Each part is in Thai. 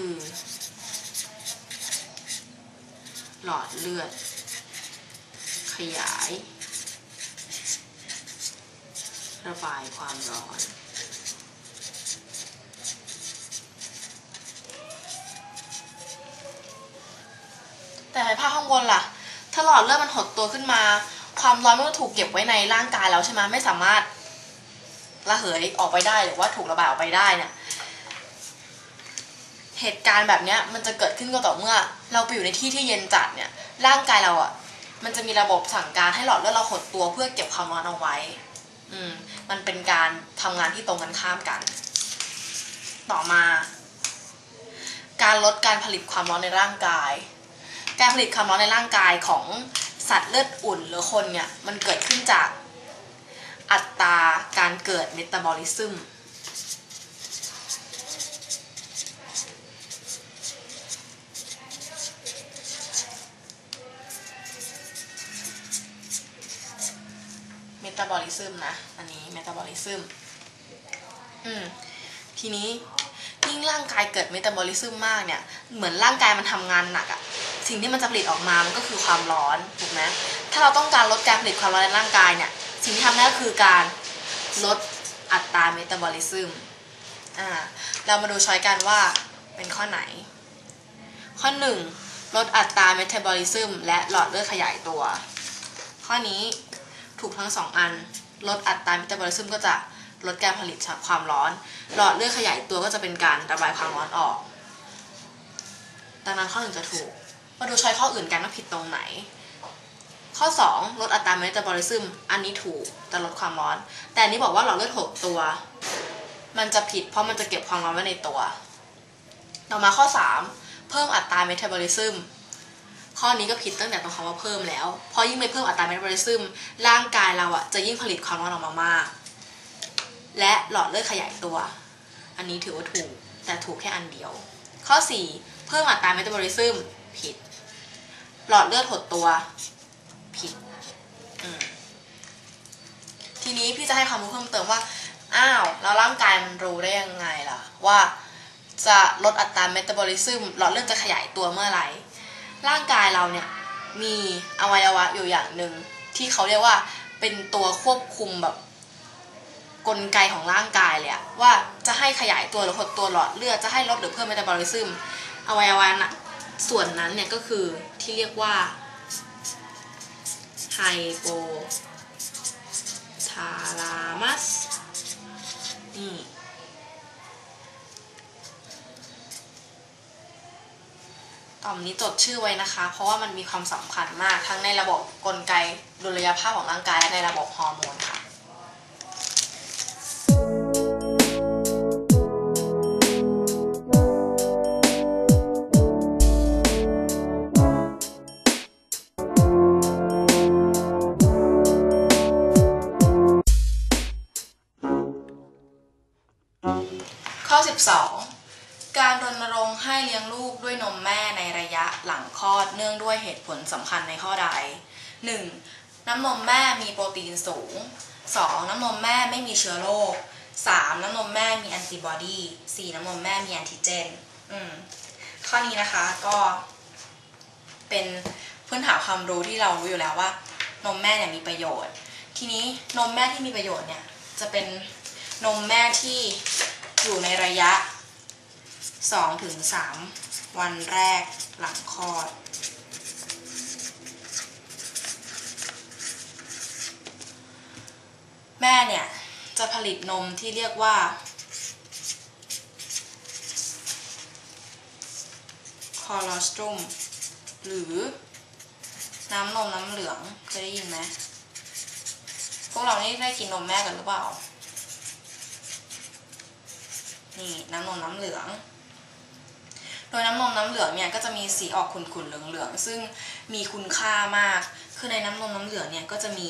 คือ หลอดเลือด ขยาย ระบายความร้อนแต่ในภาพข้างบนล่ะ ถ้าหลอดเลือดมันหดตัวขึ้นมา ความร้อนมันก็ถูกเก็บไว้ในร่างกายแล้วใช่ไหมไม่สามารถระเหยออกไปได้หรือว่าถูกระบายออกไปได้เนี่ย เหตุการณ์แบบเนี้ยมันจะเกิดขึ้นก็ต่อเมื่อ เราไปอยู่ในที่ที่เย็นจัดเนี่ยร่างกายเราอะ่ะมันจะมีระบบสั่งการให้หลอดเลือดเราหดตัวเพื่อเก็บความร้อนเอาไว้ อืม มันเป็นการทำงานที่ตรงกันข้ามกัน ต่อมา การลดการผลิตความร้อนในร่างกาย การผลิตความร้อนในร่างกายของสัตว์เลือดอุ่นหรือคนเนี่ยมันเกิดขึ้นจากอัตราการเกิดเมตาบอลิซึม มตาบอลิซึมนะ อันนี้เมตาบอลิซึมอืมทีนี้ยิ่งร่างกายเกิดเมตาบอลิซึมมากเนี่ย เหมือนร่างกายมันทำงานหนักอะสิ่งที่มันจะผลิตออกมา มันก็คือความร้อนถูกไหมถ้าเราต้องการลดการผลิตความร้อนในร่างกายเนี่ย สิ่งที่ทำได้ก็คือการลดอัตราเมตาบอลิซึมอ่า เรามาดูช้อยกันว่าเป็นข้อไหน ข้อหนึ่งลดอัตราเมตาบอลิซึมและหลอดเลือดขยายตัว ข้อนี้ ถูกทั้งสองอัน ลดอัตราเมตาบอลิซึมก็จะลดการผลิตความร้อน หลอดเลือดขยายตัวก็จะเป็นการระบายความร้อนออก ดังนั้นข้อหนึ่งจะถูก มาดูช้อยข้ออื่นกันว่าผิดตรงไหน ข้อ 2 ลดอัตราเมตาบอลิซึม อันนี้ถูกจะลดความร้อน แต่อันนี้บอกว่าหลอดเลือดหดตัว มันจะผิดเพราะมันจะเก็บความร้อนไว้ในตัว ต่อมาข้อ 3 เพิ่มอัตราเมตาบอลิซึม ข้อนี้ก็ผิดตั้งแต่ตรงคำว่าเพิ่มแล้วเพราะยิ่งไปเพิ่มอัตราเมตาบอลิซึมร่างกายเราอะจะยิ่งผลิตความร้อนออกมามาก และหลอดเลือดขยายตัว อันนี้ถือว่าถูก แต่ถูกแค่อันเดียว ข้อ 4 เพิ่มอัตราเมตาบอลิซึมผิด หลอดเลือดหดตัว ผิด ทีนี้พี่จะให้ความรู้เพิ่มเติมว่า อ้าวแล้วร่างกายมันรู้ได้ยังไงล่ะ ว่าจะลดอัตราเมตาบอลิซึมหลอดเลือดจะขยายตัวเมื่อไหร่ ร่างกายเราเนี่ยมีอวัยวะอยู่อย่างหนึ่งที่เขาเรียกว่าเป็นตัวควบคุมแบบกลไกของร่างกายเลยอะว่าจะให้ขยายตัวหรือหดตัวหลอดเลือดจะให้ลดหรือเพิ่มเมตาบอลิซึมอวัยวะน่ะส่วนนั้นเนี่ยก็คือที่เรียกว่าไฮโปทาลามัสนี่ ต่อมนี้จดชื่อไว้นะคะ เพราะว่ามันมีความสำคัญมากทั้งในระบบกลไกดุลยภาพของร่างกายและในระบบฮอร์โมนค่ะ ยะหลังคลอดเนื่องด้วยเหตุผลสำคัญในข้อใด 1. น้ำนมแม่มีโปรตีนสูง 2. น้ำนมแม่ไม่มีเชื้อโรค 3. น้ำนมแม่มีแอนติบอดี 4. น้ำนมแม่มีแอนติเจนข้อนี้นะคะก็เป็นพื้นฐานความรู้ที่เรารู้อยู่แล้วว่านมแม่เนี่ยมีประโยชน์ ทีนี้นมแม่ที่มีประโยชน์เนี่ยจะเป็นนมแม่ที่อยู่ในระยะ2-3วันแรก หลังคลอด แม่เนี่ย จะผลิตนมที่เรียกว่า คอลอสตรุมหรือน้ำนมน้ำเหลืองเคยได้ยินไหมพวกเรานี่ได้กินนมแม่กันหรือเปล่า นี่น้ำนมน้ำเหลือง โดยน้ำนมน้ำเหลืองเนี่ยก็จะมีสีออกขุ่นๆเหลืองๆซึ่งมีคุณค่ามาก คือในน้ำนมน้ำเหลืองเนี่ยก็จะมี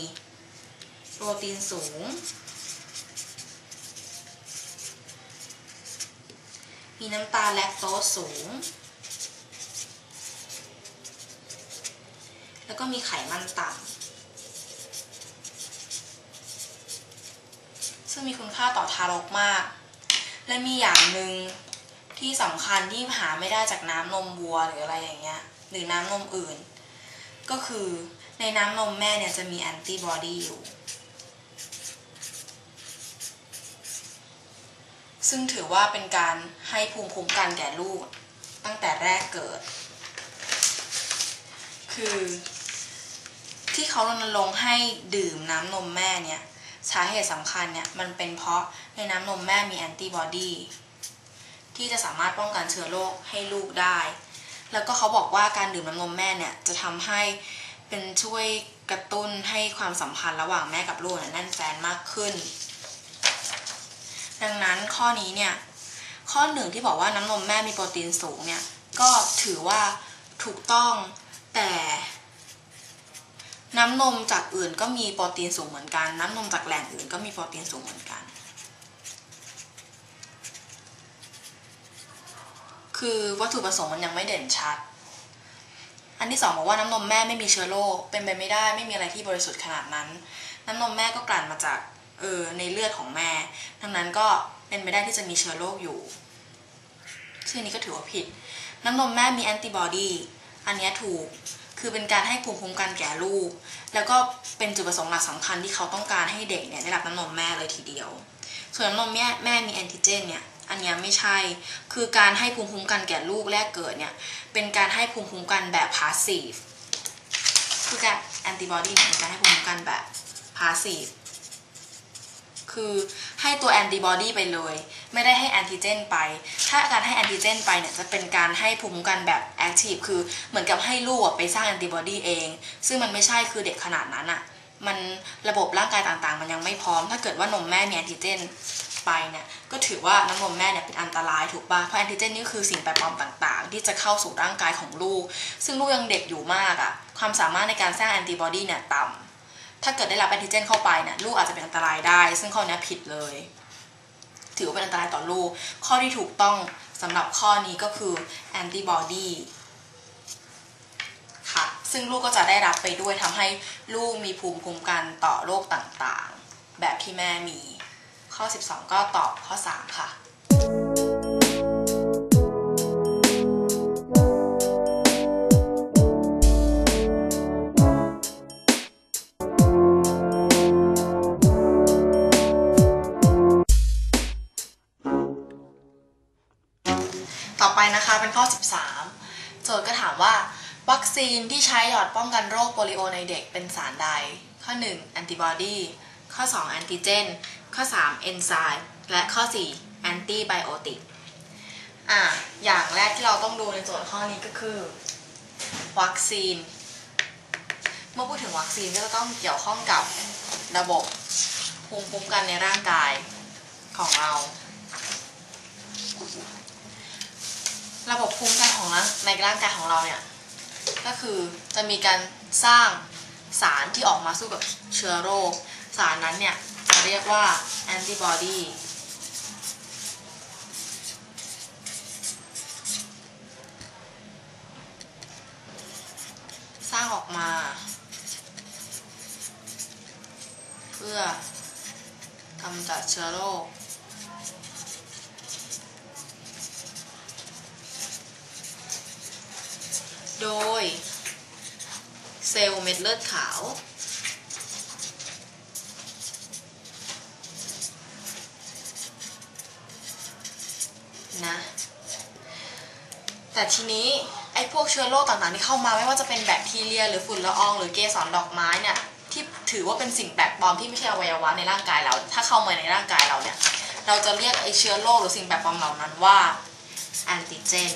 โปรตีนสูง มีน้ำตาลแลคโตสสูง แล้วก็มีไขมันต่ำซึ่งมีคุณค่าต่อทารกมาก และมีอย่างหนึ่ง ที่สำคัญที่หาไม่ได้จากน้ำนมวัวหรืออะไรอย่างเงี้ย หรือน้ำนมอื่น ก็คือในน้ำนมแม่เนี่ยจะมีแอนติบอดีอยู่ ซึ่งถือว่าเป็นการให้ภูมิคุ้มกันแก่ลูกตั้งแต่แรกเกิด คือที่เขารณรงค์ให้ดื่มน้ำนมแม่เนี่ยสาเหตุสำคัญเนี่ยมันเป็นเพราะในน้ำนมแม่มีแอนติบอดี ที่จะสามารถป้องกันเชื้อโรคให้ลูกได้ แล้วก็เขาบอกว่าการดื่มน้ำนมแม่เนี่ยจะทำให้เป็นช่วยกระตุ้นให้ความสัมพันธ์ระหว่างแม่กับลูกเนี่ยแน่นแฟนมากขึ้น ดังนั้นข้อนี้เนี่ยข้อหนึ่งที่บอกว่าน้ำนมแม่มีโปรตีนสูงเนี่ยก็ถือว่าถูกต้องแต่น้ำนมจากอื่นก็มีโปรตีนสูงเหมือนกัน น้ำนมจากแหล่งอื่นก็มีโปรตีนสูงเหมือนกัน คือวัตถุประสงค์มันยังไม่เด่นชัด อันที่สองบอกว่าน้ำนมแม่ไม่มีเชื้อโรคเป็นไปไม่ได้ไม่มีอะไรที่บริสุทธิ์ขนาดนั้น น้ำนมแม่ก็กลั่นมาจากเออในเลือดของแม่ดังนั้นก็เป็นไปได้ที่จะมีเชื้อโรคอยู่ ซึ่งอันนี้ก็ถือว่าผิด น้ำนมแม่มีแอนติบอดี อันนี้ถูก คือเป็นการให้ภูมิคุ้มกันแก่ลูก แล้วก็เป็นจุดประสงค์หลักสำคัญที่เขาต้องการให้เด็กเนี่ยได้รับน้ำนมแม่เลยทีเดียว ส่วนน้ำนมแม่แม่มีแอนติเจนเนี่ย อันนี้ไม่ใช่ คือการให้ภูมิคุ้มกันแก่ลูกแรกเกิดเนี่ย เป็นการให้ภูมิคุ้มกันแบบพาสซีฟ คือการแอนติบอดีเนี่ยเป็นการให้ภูมิคุ้มกันแบบพาสซีฟ คือให้ตัวแอนติบอดีไปเลย ไม่ได้ให้แอนติเจนไป ถ้าการให้แอนติเจนไปเนี่ยจะเป็นการให้ภูมิคุ้มกันแบบแอคทีฟ คือเหมือนกับให้ลูกไปสร้างแอนติบอดีเอง ซึ่งมันไม่ใช่ คือเด็กขนาดนั้นอะ่ะมันระบบร่างกายต่างๆ มันยังไม่พร้อม ถ้าเกิดว่านมแม่มีแอนติเจน ไปเนี่ยก็ถือว่าน้ำนมแม่เนี่ยเป็นอันตรายถูกปะเพราะแอนติเจนนี่คือสิ่งแปลกปลอมต่าง ๆ ที่จะเข้าสู่ร่างกายของลูก ซึ่งลูกยังเด็กอยู่มากอะ่ะความสามารถในการสร้างแอนติบอดีเนี่ยต่ำถ้าเกิดได้รับแอนติเจนเข้าไปเนี่ยลูกอาจจะเป็นอันตรายได้ ซึ่งข้อนี้ผิดเลย ถือว่าเป็นอันตรายต่อลูก ข้อที่ถูกต้องสำหรับข้อนี้ก็คือแอนติบอดีค่ะซึ่งลูกก็จะได้รับไปด้วยทำให้ลูกมีภูมิคุ้มกันต่อโรคต่างๆ แบบที่แม่มี ข้อ 12 ก็ตอบข้อ 3 ค่ะต่อไปนะคะเป็นข้อ 13 โจทย์ก็ถามว่า วัคซีนที่ใช้หยอดป้องกันโรคโปลิโอในเด็กเป็นสารใด ข้อ 1 แอนติบอดี ข้อ 2 แอนติเจน ข้อ 3 เอนไซม์และข้อ 4 แอนติไบโอติกอะอย่างแรกที่เราต้องดูในโจทย์ข้อนี้ก็คือ วัคซีน เมื่อพูดถึงวัคซีนก็จะต้องเกี่ยวข้องกับระบบภูมิคุ้มกันในร่างกายของเรา ระบบภูมิคุ้มกันของในร่างกายของเราเนี่ยก็คือจะมีการสร้างสารที่ออกมาสู้กับเชื้อโรค สารนั้นเนี่ย เรียกว่าแอนติบอดีสร้างออกมา เพื่อกำจัดเชื้อโรคโดย เซลล์เม็ดเลือดขาว นะ แต่ทีนี้ไอ้พวกเชื้อโรคต่างๆที่เข้ามาไม่ว่าจะเป็นแบคทีเรีย หรือฝุ่นละออง หรือเกสรดอกไม้เนี่ยที่ถือว่าเป็นสิ่งแปลกปลอมที่ไม่ใช่อวัยวะในร่างกายเรา ถ้าเข้ามาในร่างกายเราเนี่ย เราจะเรียกไอ้เชื้อโรคหรือสิ่งแปลกปลอมเหล่านั้นว่าแอนติเจน